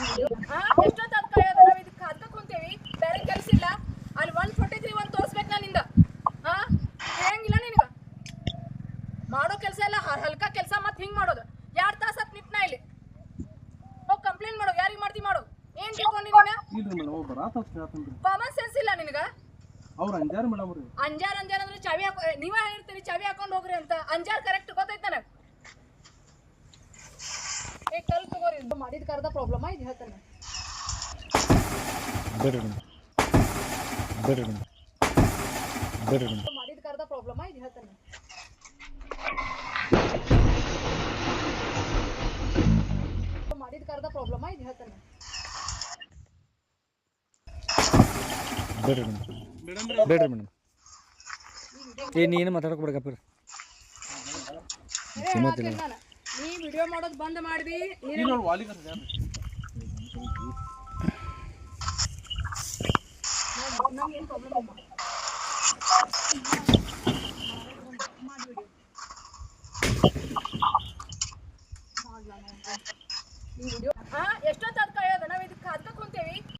ಎಷ್ಟೊತ್ತು ಅದ್ ಕಳೆಯೋದು ನಾವ್ ಇದಕ್ಕೆ ಅದಕ್ಕೆ ಕುಂತೇವಿ? ಬೇರೆ ಕೆಲ್ಸ ಇಲ್ಲ. ಅಲ್ಲಿ ಒನ್ ಫೋರ್ಟಿ ತ್ರೀ ಒನ್ ತೋರ್ಸ್ಬೇಕು ನಾನಿಂದ ಹಾ ಹೇಳಂಗಿಲ್ಲ ನಿನಗ? ಮಾಡೋ ಕೆಲಸ ಎಲ್ಲ ಹಲ್ಕ ಕೆಲಸ ಮತ್ತೆ ಹಿಂಗ್ ಮಾಡೋದು. ಎರಡ್ ತಾಸು ಹತ್ ನಿಂತ್ನ ಇಲ್ಲಿ. ಓ ಕಂಪ್ಲೇಂಟ್ ಮಾಡೋ ಯಾರಿಗ್ ಮಾಡ್ತಿ ಮಾಡು. ಏನ್ ತಿಳ್ಕೊಂಡಿ ನೀನ? ಇಲ್ರಿ ಮೇಡಮ್ ಒಬ್ಬ ರಾತ್ ಹೊತ್ತು ಹೇಳ್ತೀನಿ ಕಾಮನ್ ಸೆನ್ಸ್ ಇಲ್ಲ ನಿನಗ? ಅವ್ರು ಅಂಜಾರ ಮೇಡಮ್ ಅಂಜಾರ್ ಅಂಜಾರ್ ಅಂದ್ರೆ ಚಾವಿ ಹಾಕೋ ನೀವೇ ಹೇಳಿರ್ತೀರಿ ಚಾವಿ ಹಾಕೊಂಡು ಹೋಗ್ರಿ ಅಂತ. ಅಂಜಾರ್ ಕರೆಕ್ಟ್ ಗೊತ್ತೈತೆ ನನಗೆ? ಮಾಡಿದ ಕರ್ದ ಪ್ರಾಬ್ಲಮ್ ಇದು ಹೇಳ್ತಾನೆ ಬರ್ರಿ ಮೇಡಮ್ ಬರ್ರಿ ಮೇಡಮ್ ಬರ್ರಿ ಮೇಡಮ್ ಇದು ಮಾಡಿದ ಕರ್ದ ಪ್ರಾಬ್ಲಮ್ ಇದು ಹೇಳ್ತಾನೆ ಇದು ಮಾಡಿದ ಕರ್ದ ಪ್ರಾಬ್ಲಮ್ ಇದು ಹೇಳ್ತಾನೆ ಬರ್ರಿ ಮೇಡಮ್ ಬೇಡ್ರಿ ಮೇಡಮ್ ಏ ನೀನು ಮಾತಾಡಕ್ ಬಿಡಕಪ್ಪ ಅದೇ ಹೇಳತ್ತೀನಿ ನಾನು. ನೀ ವಿಡಿಯೋ ಮಾಡೋದು ಬಂದ್ ನೀನು ಪ್ರಾಬ್ಲಮ್ ಇಲ್ಲ ಹಾ ಎಷ್ಟೊತ್ತು